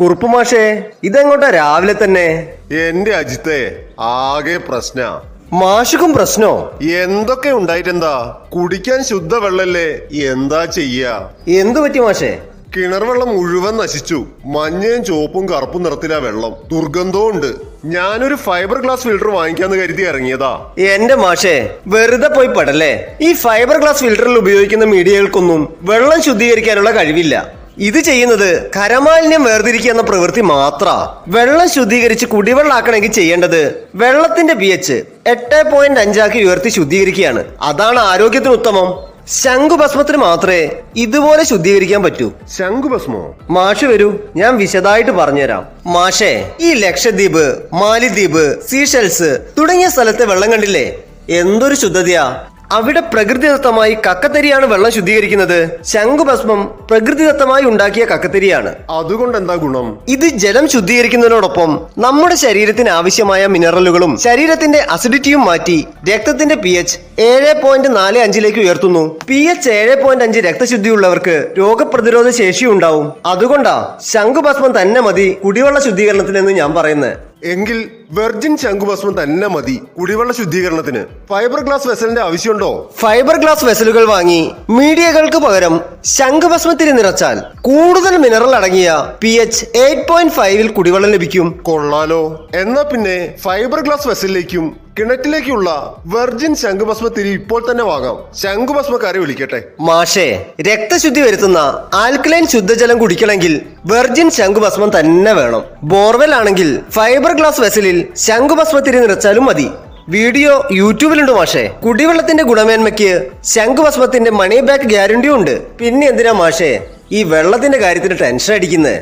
കുറുപ്പ് മാഷേ ഇതെങ്ങോട്ടാ രാവിലെ തന്നെ? എന്റെ അജിത്തെ ആകെ പ്രശ്ന. മാഷുക്കും പ്രശ്നോ? എന്തൊക്കെ ഉണ്ടായിട്ടെന്താ? കുടിക്കാൻ ശുദ്ധ വെള്ളല്ലേ എന്താ ചെയ്യാ? എന്തു പറ്റി മാഷേ? കിണർ വെള്ളം മുഴുവൻ നശിച്ചു. മഞ്ഞയും ചുവപ്പും കറുപ്പും നിറത്തിലാ വെള്ളം. ദുർഗന്ധവും ഉണ്ട് ഞാനൊരു ഫൈബർ ഗ്ലാസ് ഫിൽറ്റർ വാങ്ങിക്കാന്ന് കരുതി ഇറങ്ങിയതാ. എന്റെ മാഷേ വെറുതെ പോയി പെടല്ലേ? ഈ ഫൈബർ ഗ്ലാസ് ഫിൽറ്ററിൽ ഉപയോഗിക്കുന്ന മീഡിയകൾക്കൊന്നും വെള്ളം ശുദ്ധീകരിക്കാനുള്ള കഴിവില്ല. ഇത് ചെയ്യുന്നത് കരമാലിന്യം വേർതിരിക്കുക എന്ന പ്രവൃത്തി മാത്ര. വെള്ളം ശുദ്ധീകരിച്ച് കുടിവെള്ളാക്കണമെങ്കിൽ ചെയ്യേണ്ടത് വെള്ളത്തിന്റെ പി എച്ച് എട്ട് പോയിന്റ് അഞ്ചാക്കി ഉയർത്തി ശുദ്ധീകരിക്കുകയാണ്. അതാണ് ആരോഗ്യത്തിന് ഉത്തമം. ശംഖുഭസ്മത്തിന് മാത്രമേ ഇതുപോലെ ശുദ്ധീകരിക്കാൻ പറ്റൂ. ശംഖുഭസ്മോ? മാഷ് വരൂ ഞാൻ വിശദമായിട്ട് പറഞ്ഞുതരാം. മാഷേ ഈ ലക്ഷദ്വീപ് മാലിദ്വീപ് സീഷെൽസ് തുടങ്ങിയ സ്ഥലത്തെ വെള്ളം കണ്ടില്ലേ? എന്തൊരു ശുദ്ധതയാ. അവിടെ പ്രകൃതിദത്തമായി കക്കത്തരിയാണ് വെള്ളം ശുദ്ധീകരിക്കുന്നത്. ശംഖുഭസ്മം പ്രകൃതിദത്തമായി ഉണ്ടാക്കിയ കക്കത്തരിയാണ്. അതുകൊണ്ട് എന്താ ഗുണം? ഇത് ജലം ശുദ്ധീകരിക്കുന്നതിനോടൊപ്പം നമ്മുടെ ശരീരത്തിന് ആവശ്യമായ മിനറലുകളും ശരീരത്തിന്റെ അസിഡിറ്റിയും മാറ്റി രക്തത്തിന്റെ പി എച്ച് ഏഴ് പോയിന്റ് നാല് അഞ്ചിലേക്ക് ഉയർത്തുന്നു. പി എച്ച് ഏഴ് പോയിന്റ് അഞ്ച് രക്തശുദ്ധിയുള്ളവർക്ക് രോഗപ്രതിരോധ ശേഷി ഉണ്ടാവും. അതുകൊണ്ടാ ശംഖുഭസ്മം തന്നെ മതി കുടിവെള്ള ശുദ്ധീകരണത്തിനെന്ന് ഞാൻ പറയുന്നത് എങ്കിൽ വെർജിൻ ശംഖുഭസ്മം തന്നെ മതി. കുടിവെള്ള ശുദ്ധീകരണത്തിന്. ഫൈബർ ഗ്ലാസ് വെസലിന്റെ ആവശ്യമുണ്ടോ? ഫൈബർ ഗ്ലാസ് വെസലുകൾ വാങ്ങി. മീഡിയകൾക്ക് പകരം ശംഖുഭസ്മത്തിന് നിറച്ചാൽ കൂടുതൽ മിനറൽ അടങ്ങിയ പി എച്ച് എയ്റ്റ് പോയിന്റ് ഫൈവിൽ കുടിവെള്ളം ലഭിക്കും. കൊള്ളാലോ. എന്നാ പിന്നെ ഫൈബർ ഗ്ലാസ് വെസലിലേക്കും കിണറ്റിലേക്കുള്ള വെർജിൻ ശംഖുഭസ്മത്തിരി ഇപ്പോൾ തന്നെ വാങ്ങാം. ശംഖുഭസ്മക്കാരെ വിളിക്കട്ടെ. മാഷേ രക്തശുദ്ധി വരുത്തുന്ന ആൽക്കലൈൻ ശുദ്ധജലം കുടിക്കണമെങ്കിൽ വെർജിൻ ശംഖുഭസ്മം തന്നെ വേണം. ബോർവെൽ ആണെങ്കിൽ ഫൈബർ ഗ്ലാസ് വെസലിൽ ശംഖുഭസ്മത്തിരി നിറച്ചാലും മതി. വീഡിയോ യൂട്യൂബിലുണ്ട് മാഷേ. കുടിവെള്ളത്തിന്റെ ഗുണമേന്മയ്ക്ക് ശംഖുഭസ്മത്തിന്റെ മണി ബാക്ക് ഗ്യാരണ്ടിയും ഉണ്ട്. പിന്നെ എന്തിനാ മാഷേ? ഈ വെള്ളത്തിന്റെ കാര്യത്തിന് ടെൻഷൻ അടിക്കുന്നത്